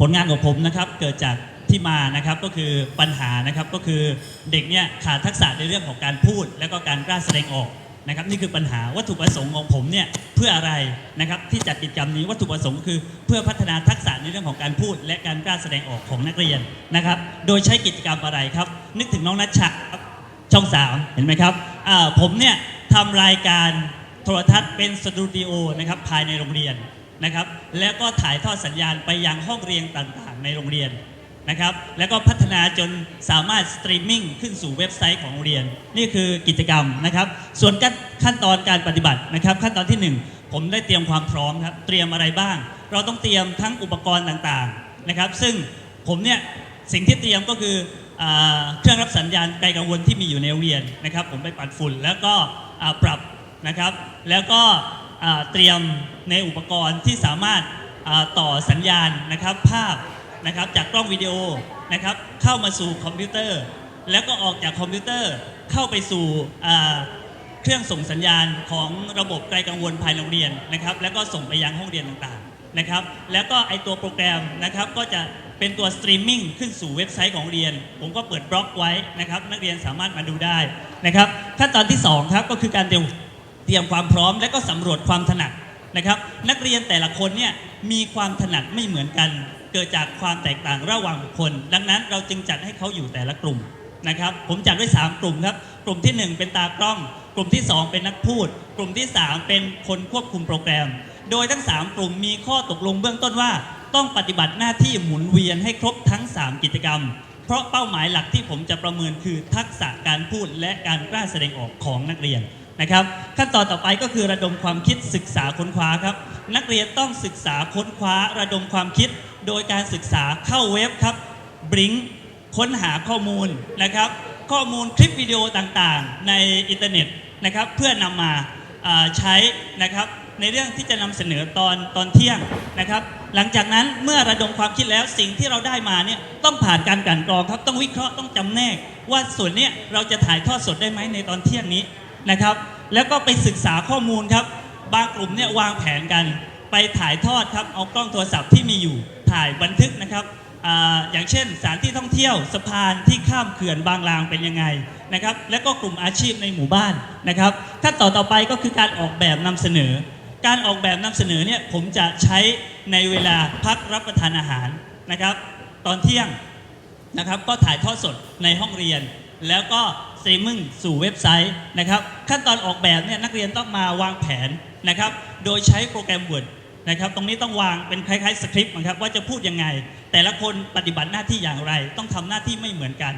ผลงานของผมนะครับเกิดจากที่มานะครับก็คือปัญหานะครับก็คือเด็กเนี่ยขาดทักษะในเรื่องของการพูด และก็การกล้าแสดงออกนะครับนี่คือปัญหาวัตถุประสงค์ของผมเนี่ยเพื่ออะไรนะครับที่จัดกิจกรรมนี้วัตถุประสงค์คือ เพื่อพัฒนาทักษะในเรื่องของการพูด และการกล้าแสดงออกของนักเรียนนะครับ โดยใช้กิจกรรมอะไรครับ นึกถึงน้องนัชชาช่องสามเห็นไหมครับผมเนี่ยทำรายการโทรทัศน์เป็นสตูดิโอนะครับภายในโรงเรียน นะครับ แล้วก็ถ่ายทอดสัญญาณไปยังห้องเรียนต่างๆ ในโรงเรียนนะครับ แล้วก็พัฒนาจนสามารถสตรีมมิ่งขึ้นสู่เว็บไซต์ของโรงเรียน นี่คือกิจกรรมนะครับ ส่วนขั้นตอนการปฏิบัตินะครับ ขั้นตอนทีหนึ่1 ผมได้เตรียมความพร้อมครับ เตรียมอะไรบ้าง เราต้องเตรียมทั้งอุปกรณ์ต่างๆนะครับ ซึ่งผมเนี่ยสิ่งที่เตรียมก็คืออเครื่องรับสัญญาณไกลกังวลที่มีอยู่ในโรงเรียนนะครับ ผมไปปัดฝุ่นแล้วก็ปรับนะครับ แล้วก็เตรียม ในอุปกรณ์ที่สามารถต่อสัญญาณนะครับภาพนะครับจากกล้องวิดีโอนะครับเข้ามาสู่คอมพิวเตอร์ แล้วก็ออกจากคอมพิวเตอร์เข้าไปสู่เครื่องส่งสัญญาณของระบบไกลกังวลภายในโรงเรียนนะครับ แล้วก็ส่งไปยังห้องเรียนต่างๆนะครับ แล้วก็ไอตัวโปรแกรมนะครับก็จะเป็นตัวสตรีมมิ่งขึ้นสู่เว็บไซต์ของเรียน ผมก็เปิดบล็อกไว้นะครับ นักเรียนสามารถมาดูได้นะครับขั้นตอนที่สองครับก็คือการเตรียมเตรียมความพร้อมและก็สำรวจความถนัด นะครับ นักเรียนแต่ละคนเนี่ยมีความถนัดไม่เหมือนกัน เกิดจากความแตกต่างระหว่างบุคคล ดังนั้นเราจึงจัดให้เขาอยู่แต่ละกลุ่มนะครับ ผมจัดไว้ 3 กลุ่มครับ กลุ่มทีหนึ่1 เป็นตากล้อง กลุ่มที่ 2 เป็นนักพูด กลุ่มที่ 3 เป็นคนควบคุมโปรแกรม โดยทั้ง 3 กลุ่มมีข้อตกลงเบื้องต้นว่า ต้องปฏิบัติหน้าที่หมุนเวียนให้ครบทั้ง 3 กิจกรรม เพราะเป้าหมายหลักที่ผมจะประเมินคือทักษะการพูดและการกล้าแสดงออกของนักเรียน นะครับ ขั้นตอนต่อไปก็คือระดมความคิดศึกษาค้นคว้าครับ นักเรียนต้องศึกษาค้นคว้าระดมความคิด โดยการศึกษาเข้าเว็บครับบริงค้นหาข้อมูลนะครับ ข้อมูลคลิปวิดีโอต่างๆ ในอินเทอร์เน็ตนะครับ เพื่อนำมาาใช้นะครับในเรื่องที่จะนำเสนอตอนตอนเที่ยงนะครับ หลังจากนั้นเมื่อระดมความคิดแล้วสิ่งที่เราได้มาเนี่ยต้องผ่านการกันกรองครับต้องวิเคราะห์ต้องจำแนก ว่าส่วนเนี้ยเราจะถ่ายทอดสดได้ไหมในตอนเที่ยงนี้ นะครับ แล้วก็ไปศึกษาข้อมูลครับ บางกลุ่มเนี่ยวางแผนกัน ไปถ่ายทอดครับเอากล้องโทรศัพท์ที่มีอยู่ถ่ายบันทึกนะครับออย่างเช่นสถานที่ท่องเที่ยวสะพานที่ข้ามเขื่อนบางลางเป็นยังไงนะครับ แล้วก็กลุ่มอาชีพในหมู่บ้านนะครับขั้นต่อต่อไปก็คือการออกแบบนำเสนอ การออกแบบนำเสนอเนี่ยผมจะใช้ในเวลาพักรับประทานอาหารนะครับ ตอนเที่ยงนะครับก็ถ่ายทอดสดในห้องเรียน แล้วก็ สตรีมมิ่งสู่เว็บไซต์นะครับ ขั้นตอนออกแบบเนี่ยนักเรียนต้องมาวางแผนนะครับ โดยใช้โปรแกรม Word นะครับ ตรงนี้ต้องวางเป็นคล้ายๆสคริปต์นะครับว่าจะพูดยังไง แต่ละคนปฏิบัติหน้าที่อย่างไร ต้องทำหน้าที่ไม่เหมือนกัน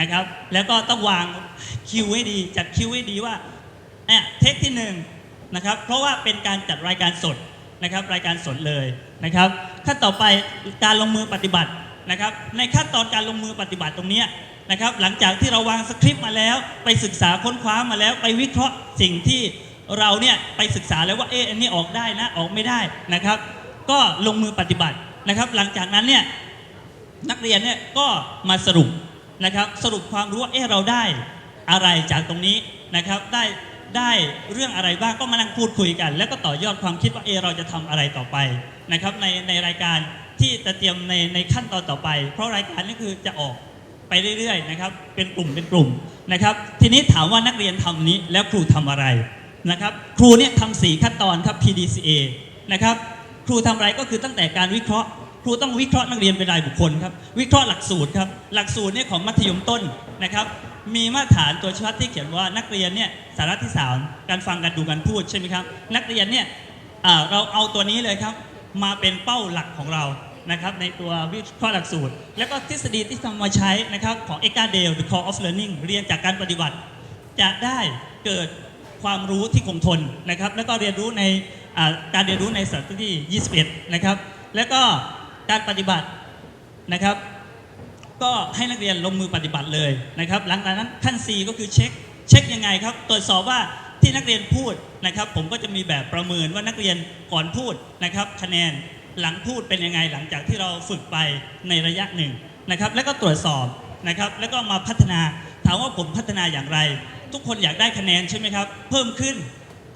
นะครับ แล้วก็ต้องวางคิวให้ดี จัดคิวให้ดีว่าเนี่ยเทคที่หนึ่งนะครับ เพราะว่าเป็นการจัดรายการสดนะครับ รายการสดเลยนะครับขั้นต่อไปการลงมือปฏิบัตินะครับ ในขั้นตอนการลงมือปฏิบัติตรงนี้ นะครับหลังจากที่เราวางสคริปต์มาแล้ว ไปศึกษาค้นคว้ามาแล้ว ไปวิเคราะห์สิ่งที่เราเนี่ยไปศึกษาแล้วว่าเอ๊ะอันนี้ออกได้นะออกไม่ได้นะครับ ก็ลงมือปฏิบัตินะครับ หลังจากนั้นเนี่ยนักเรียนเนี่ยก็มาสรุปนะครับ สรุปความรู้ว่าเอ๊ะเราได้อะไรจากตรงนี้นะครับ ได้ได้เรื่องอะไรบ้างก็มานั่งพูดคุยกัน แล้วก็ต่อยอดความคิดว่าเอ๊ะเราจะทำอะไรต่อไปนะครับในในรายการที่จะเตรียมในในขั้นตอนต่อไป เพราะรายการนี้คือจะออก ไปเรื่อยๆนะครับเป็นกลุ่มเป็นกลุ่มนะครับทีนี้ถามว่านักเรียนทำนี้แล้วครูทำอะไรนะครับครูเนี่ยทำสี่ขั้นตอนครับ PDCA นะครับครูทำอะไรก็คือตั้งแต่การวิเคราะห์ ครูต้องวิเคราะห์นักเรียนเป็นรายบุคคลครับวิเคราะห์หลักสูตรครับหลักสูตรเนี่ยของมัธยมต้นนะครับมีมาตรฐานตัวชี้วัดที่เขียนว่านักเรียนเนี่ยสาระที่สามการฟังการดูการพูดใช่ไหมครับนักเรียนเนี่ยอ่าเราเอาตัวนี้เลยครับมาเป็นเป้าหลักของเรา นะครับในตัววิเคราะห์หลักสูตร แล้วก็ทฤษฎีที่ทำมาใช้นะครับของเอกาเดล The Core of Learning เรียนจากการปฏิบัติ จะได้เกิดความรู้ที่คงทนนะครับ แล้วก็เรียนรู้ในการเรียนรู้ในสัปดาห์ที่ 21 นะครับ แล้วก็การปฏิบัตินะครับ ก็ให้นักเรียนลงมือปฏิบัติเลยนะครับ หลังจากนั้นขั้น C ก็คือเช็คเช็คยังไงครับ ตรวจสอบว่าที่นักเรียนพูดนะครับ ผมก็จะมีแบบประเมินว่านักเรียนก่อนพูดนะครับ คะแนน หลังพูดเป็นยังไงหลังจากที่เราฝึกไปในระยะหนึ่งนะครับ แล้วก็ตรวจสอบนะครับ แล้วก็มาพัฒนาถามว่าผมพัฒนาอย่างไร ทุกคนอยากได้คะแนนใช่ไหมครับ เพิ่มขึ้น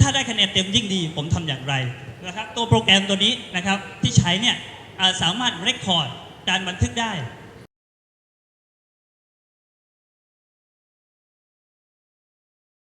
ถ้าได้คะแนนเต็มยิ่งดี ผมทำอย่างไรนะครับ ตัวโปรแกรมตัวนี้นะครับที่ใช้เนี่ยสามารถเรคคอร์ดการบันทึกได้